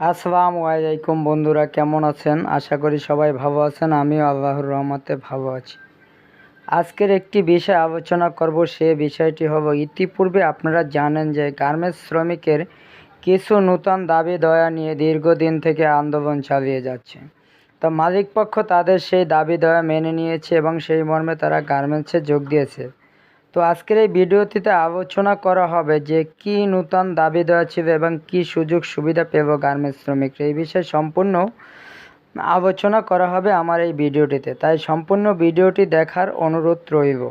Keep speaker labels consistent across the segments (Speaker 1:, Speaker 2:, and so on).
Speaker 1: আসসালামু আলাইকুম বন্ধুরা, কেমন আছেন? আশা করি সবাই ভালো আছেন, আমিও আল্লাহর রহমতে ভালো আছি। আজকের একটি বিষয় আলোচনা করব, সে বিষয়টি হলো, ইতিপূর্বে আপনারা জানেন যে গার্মেন্টস শ্রমিকের কিছু নূতন দাবি দয়া নিয়ে দীর্ঘদিন থেকে আন্দোলন চালিয়ে যাচ্ছে। তো মালিকপক্ষ তাদের সেই দাবি দয়া মেনে নিয়েছে এবং সেই মর্মে তারা গার্মেন্টসে যোগ দিয়েছে। তো আজকের এই ভিডিওটিতে আলোচনা করা হবে যে কি নূতন দাবি দেওয়া ছিল এবং কি সুযোগ সুবিধা পেল গার্মেন্টস শ্রমিকরা। এই বিষয়ে সম্পূর্ণ আলোচনা করা হবে আমার এই ভিডিওটিতে। তাই সম্পূর্ণ ভিডিওটি দেখার অনুরোধ রইল।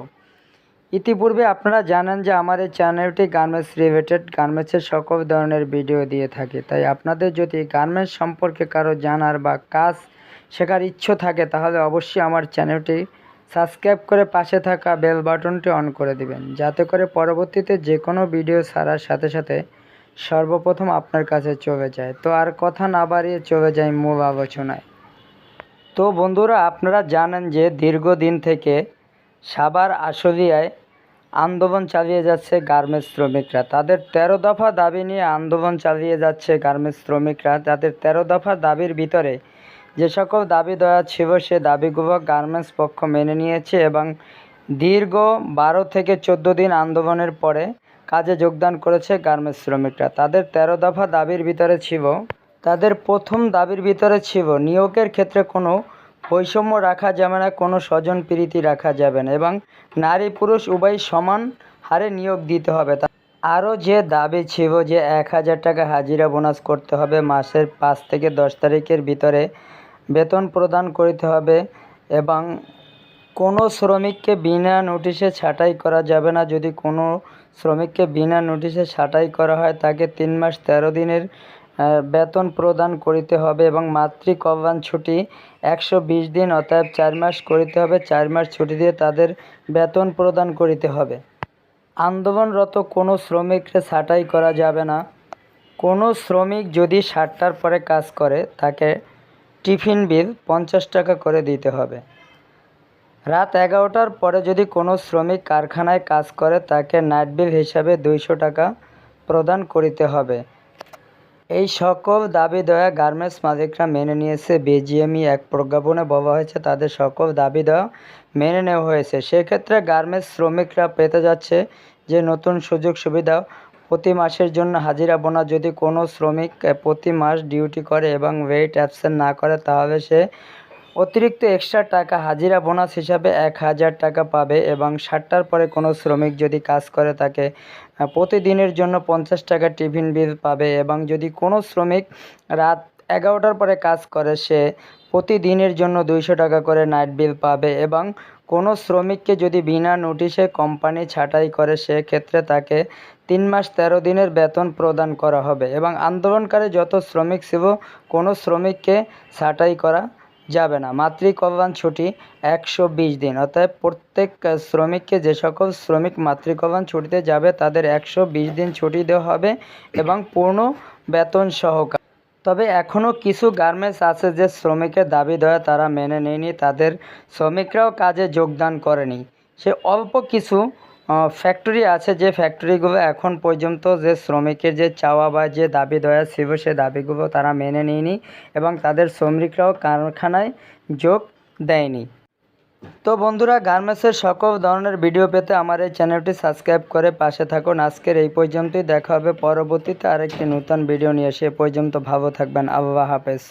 Speaker 1: ইতিপূর্বে আপনারা জানেন যে আমার এই চ্যানেলটি গার্মেন্টস রিলেটেড, গার্মেন্টসের সকল ধরনের ভিডিও দিয়ে থাকে। তাই আপনাদের যদি গার্মেন্টস সম্পর্কে কারও জানার বা কাজ শেখার ইচ্ছে থাকে, তাহলে অবশ্যই আমার চ্যানেলটি সাবস্ক্রাইব করে পাশে থাকা বেল বাটনটি অন করে দিবেন, যাতে করে পরবর্তীতে যে কোনো ভিডিও ছাড়ার সাথে সাথে সর্বপ্রথম আপনার কাছে চলে যায়। তো আর কথা না বাড়িয়ে চলে যায় মূল আলোচনায়। তো বন্ধুরা, আপনারা জানেন যে দীর্ঘদিন থেকে সাবার আশুলিয়ায় আন্দোলন চালিয়ে যাচ্ছে গার্মেন্টস শ্রমিকরা। তাদের তেরো দফা দাবি নিয়ে আন্দোলন চালিয়ে যাচ্ছে গার্মেন্টস শ্রমিকরা। তাদের তেরো দফা দাবির ভিতরে যে সকল দাবি দেওয়া ছিল, সে দাবিগুলো গার্মেন্টস পক্ষ মেনে নিয়েছে এবং দীর্ঘ বারো থেকে চোদ্দ দিন আন্দোলনের পরে কাজে যোগদান করেছে গার্মেন্টস শ্রমিকরা। তাদের তেরো দফা দাবির ভিতরে ছিল, তাদের প্রথম দাবির ভিতরে ছিল, নিয়োগের ক্ষেত্রে কোনো বৈষম্য রাখা যাবে না, কোনো স্বজন প্রীতি রাখা যাবে না এবং নারী পুরুষ উভয় সমান হারে নিয়োগ দিতে হবে। আরও যে দাবি ছিল যে এক হাজার টাকা হাজিরা বোনাস করতে হবে, মাসের পাঁচ থেকে দশ তারিখের ভিতরে বেতন প্রদান করতে হবে এবং কোনো শ্রমিককে বিনা নোটিশে ছাঁটাই করা যাবে না। যদি কোনো শ্রমিককে বিনা নোটিশে ছাঁটাই করা হয়, তাকে তিন মাস তেরো দিনের বেতন প্রদান করিতে হবে এবং মাতৃ কল্যাণ ছুটি একশো বিশ দিন, অতএব চার মাস করিতে হবে। চার মাস ছুটি দিয়ে তাদের বেতন প্রদান করিতে হবে। আন্দোলনরত কোনো শ্রমিককে ছাঁটাই করা যাবে না। কোনো শ্রমিক যদি সাতটার পরে কাজ করে, তাকে টিফিন বিল পঞ্চাশ টাকা করে দিতে হবে। রাত এগারোটার পরে যদি কোনো শ্রমিক কারখানায় কাজ করে, তাকে নাইট বিল হিসাবে দুইশো টাকা প্রদান করিতে হবে। এই সকল দাবি দেওয়া গার্মেন্টস মালিকরা মেনে নিয়েছে। বিজিএমই এক প্রজ্ঞাপনে বলা হয়েছে, তাদের সকল দাবি দেওয়া মেনে নেওয়া হয়েছে। সেক্ষেত্রে গার্মেন্টস শ্রমিকরা পেতে যাচ্ছে যে, নতুন সুযোগ সুবিধা প্রতি মাসের জন্য হাজিরা বোনা যদি কোনো শ্রমিক প্রতি মাস ডিউটি করে এবং ওয়েট অ্যাবসেন্ট না করে, তাহলে সে অতিরিক্ত এক্সট্রা টাকা হাজিরা বোনাস হিসাবে এক হাজার টাকা পাবে এবং সাতটার পরে কোনো শ্রমিক যদি কাজ করে তাকে প্রতিদিনের জন্য পঞ্চাশ টাকা টিফিন বিল পাবে এবং যদি কোনো শ্রমিক রাত এগারোটার পরে কাজ করে সে। প্রতিদিনের জন্য দুইশো টাকা করে নাইট বিল পাবে এবং কোনো শ্রমিককে যদি বিনা নোটিশে কোম্পানি ছাঁটাই করে, সেক্ষেত্রে তাকে তিন মাস তেরো দিনের বেতন প্রদান করা হবে এবং আন্দোলনকারী যত শ্রমিক ছিল, কোনো শ্রমিককে ছাঁটাই করা যাবে না। মাতৃ কল্যাণ ছুটি একশো বিশ দিন। অর্থাৎ প্রত্যেক শ্রমিককে যে সকল শ্রমিক মাতৃ কল্যাণ ছুটিতে যাবে, তাদের একশো বিশ দিন ছুটি দেওয়া হবে এবং পূর্ণ বেতন সহকারে। তবে এখনও কিছু গার্মেন্টস আছে যে শ্রমিকের দাবি দেওয়া তারা মেনে নেয়নি, তাদের শ্রমিকরাও কাজে যোগদান করেনি। সে অল্প কিছু ফ্যাক্টরি আছে যে ফ্যাক্টরিগুলো এখন পর্যন্ত যে শ্রমিকের যে চাওয়া বা যে দাবি দেওয়া ছিল সে দাবিগুলো তারা মেনে নেয়নি এবং তাদের শ্রমিকরাও কারখানায় যোগ দেয়নি। তো বন্ধুরা, গার্মেন্টসের সকল ধরনের ভিডিও পেতে আমার এই চ্যানেলটি সাবস্ক্রাইব করে পাশে থাকুন। আজকের এই পর্যন্তই, দেখা হবে পরবর্তীতে আরেকটি নতুন ভিডিও নিয়ে। সে পর্যন্ত ভালো থাকবেন। আল্লাহ হাফেজ।